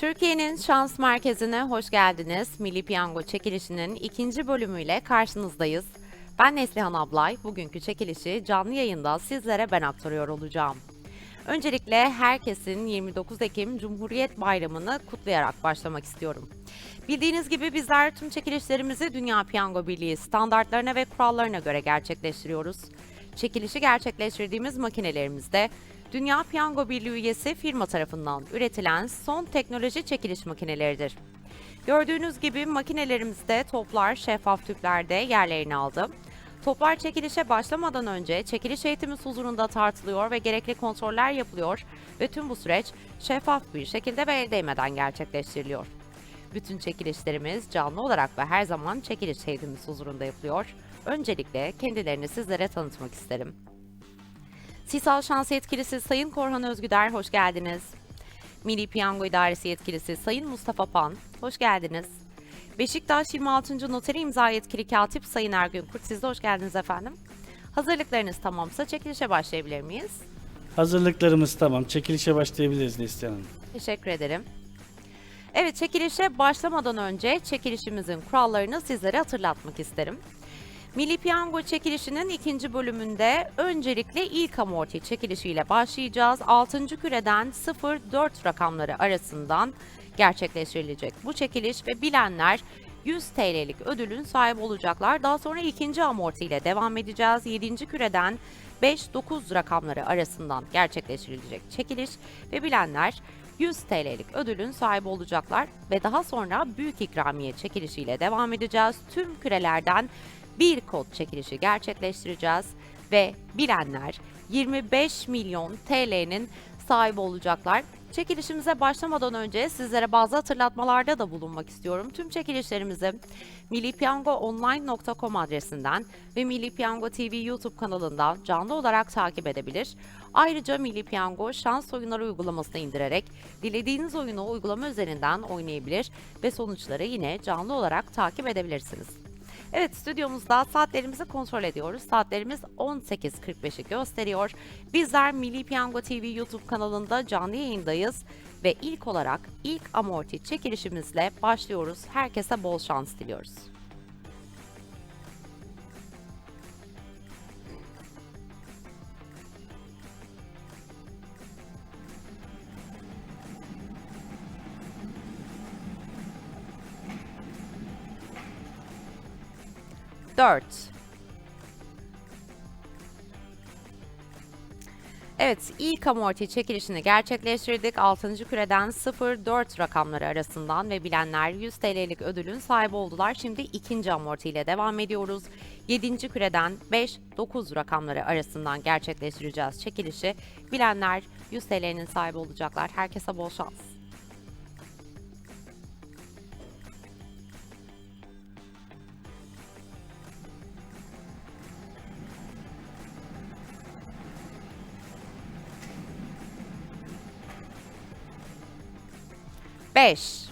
Türkiye'nin şans merkezine hoş geldiniz. Milli Piyango çekilişinin ikinci bölümüyle karşınızdayız. Ben Neslihan Ablay. Bugünkü çekilişi canlı yayında sizlere ben aktarıyor olacağım. Öncelikle herkesin 29 Ekim Cumhuriyet Bayramı'nı kutlayarak başlamak istiyorum. Bildiğiniz gibi bizler tüm çekilişlerimizi Dünya Piyango Birliği standartlarına ve kurallarına göre gerçekleştiriyoruz. Çekilişi gerçekleştirdiğimiz makinelerimizde Dünya Piyango Birliği üyesi firma tarafından üretilen son teknoloji çekiliş makineleridir. Gördüğünüz gibi makinelerimizde toplar şeffaf tüplerde yerlerini aldı. Toplar çekilişe başlamadan önce çekiliş eğitimi huzurunda tartılıyor ve gerekli kontroller yapılıyor ve tüm bu süreç şeffaf bir şekilde ve el değmeden gerçekleştiriliyor. Bütün çekilişlerimiz canlı olarak ve her zaman çekiliş eğitimimiz huzurunda yapılıyor. Öncelikle kendilerini sizlere tanıtmak isterim. Sisal Şans Yetkilisi Sayın Korhan Özgüder, hoş geldiniz. Milli Piyango İdaresi Yetkilisi Sayın Mustafa Pan, hoş geldiniz. Beşiktaş 26. Noteri İmza Yetkili Katip Sayın Ergün Kurt, siz de hoş geldiniz efendim. Hazırlıklarınız tamamsa çekilişe başlayabilir miyiz? Hazırlıklarımız tamam. Çekilişe başlayabiliriz Neslihan Hanım. Teşekkür ederim. Evet, çekilişe başlamadan önce çekilişimizin kurallarını sizlere hatırlatmak isterim. Milli Piyango çekilişinin ikinci bölümünde öncelikle ilk amorti çekilişiyle başlayacağız. 6. küreden 0-4 rakamları arasından gerçekleştirilecek bu çekiliş ve bilenler 100 TL'lik ödülün sahibi olacaklar. Daha sonra ikinci amorti ile devam edeceğiz. 7. küreden 5-9 rakamları arasından gerçekleştirilecek çekiliş ve bilenler 100 TL'lik ödülün sahibi olacaklar ve daha sonra büyük ikramiye çekilişiyle devam edeceğiz. Tüm kürelerden bir kod çekilişi gerçekleştireceğiz ve bilenler 25 milyon TL'nin sahibi olacaklar. Çekilişimize başlamadan önce sizlere bazı hatırlatmalarda da bulunmak istiyorum. Tüm çekilişlerimizi millipiyangoonline.com adresinden ve Milli Piyango TV YouTube kanalından canlı olarak takip edebilir. Ayrıca Milli Piyango şans oyunları uygulamasını indirerek dilediğiniz oyunu uygulama üzerinden oynayabilir ve sonuçları yine canlı olarak takip edebilirsiniz. Evet stüdyomuzda saatlerimizi kontrol ediyoruz. Saatlerimiz 18.45'i gösteriyor. Bizler Milli Piyango TV YouTube kanalında canlı yayındayız ve ilk olarak ilk amorti çekilişimizle başlıyoruz. Herkese bol şans diliyoruz. Dört. Evet, ilk amorti çekilişini gerçekleştirdik. 6. küreden 0-4 rakamları arasından ve bilenler 100 TL'lik ödülün sahibi oldular. Şimdi ikinci amorti ile devam ediyoruz. 7. küreden 5-9 rakamları arasından gerçekleştireceğiz çekilişi. Bilenler 100 TL'nin sahibi olacaklar. Herkese bol şans. Beş.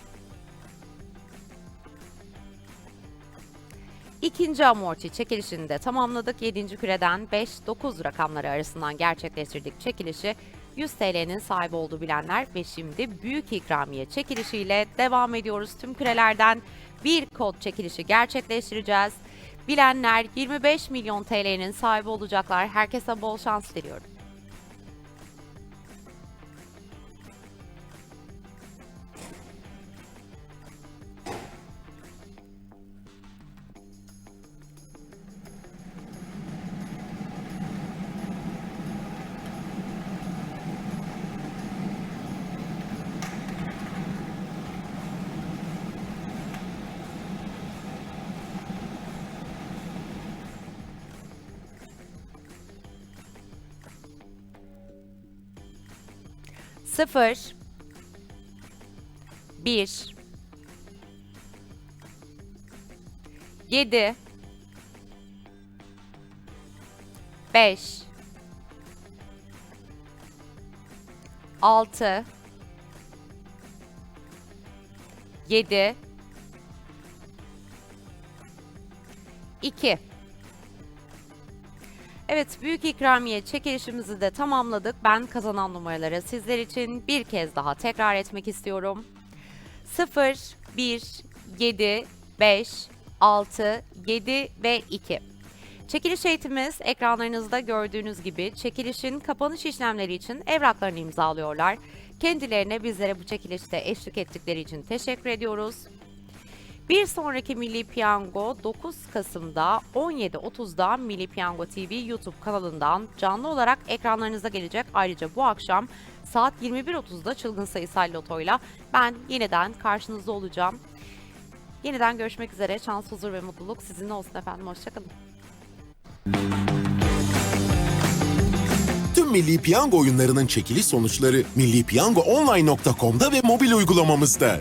İkinci amorti çekilişini de tamamladık. 7. küreden 5-9 rakamları arasından gerçekleştirdik çekilişi. 100 TL'nin sahibi olduğu bilenler ve şimdi büyük ikramiye çekilişiyle devam ediyoruz. Tüm kürelerden bir kod çekilişi gerçekleştireceğiz. Bilenler 25 milyon TL'nin sahibi olacaklar. Herkese bol şans diliyorum. Sıfır. Bir. Yedi. Beş. Altı. Yedi. İki. Evet, büyük ikramiye çekilişimizi de tamamladık. Ben kazanan numaraları sizler için bir kez daha tekrar etmek istiyorum. 0, 1, 7, 5, 6, 7 ve 2. Çekiliş eğitimimiz ekranlarınızda gördüğünüz gibi çekilişin kapanış işlemleri için evraklarını imzalıyorlar. Kendilerine bizlere bu çekilişte eşlik ettikleri için teşekkür ediyoruz. Bir sonraki Milli Piyango 9 Kasım'da 17.30'da Milli Piyango TV YouTube kanalından canlı olarak ekranlarınıza gelecek. Ayrıca bu akşam saat 21.30'da çılgın sayısal lotoyla ben yeniden karşınızda olacağım. Yeniden görüşmek üzere. Şans, huzur ve mutluluk sizinle olsun efendim. Hoşçakalın. Tüm Milli Piyango oyunlarının çekiliş sonuçları millipiyangoonline.com'da ve mobil uygulamamızda.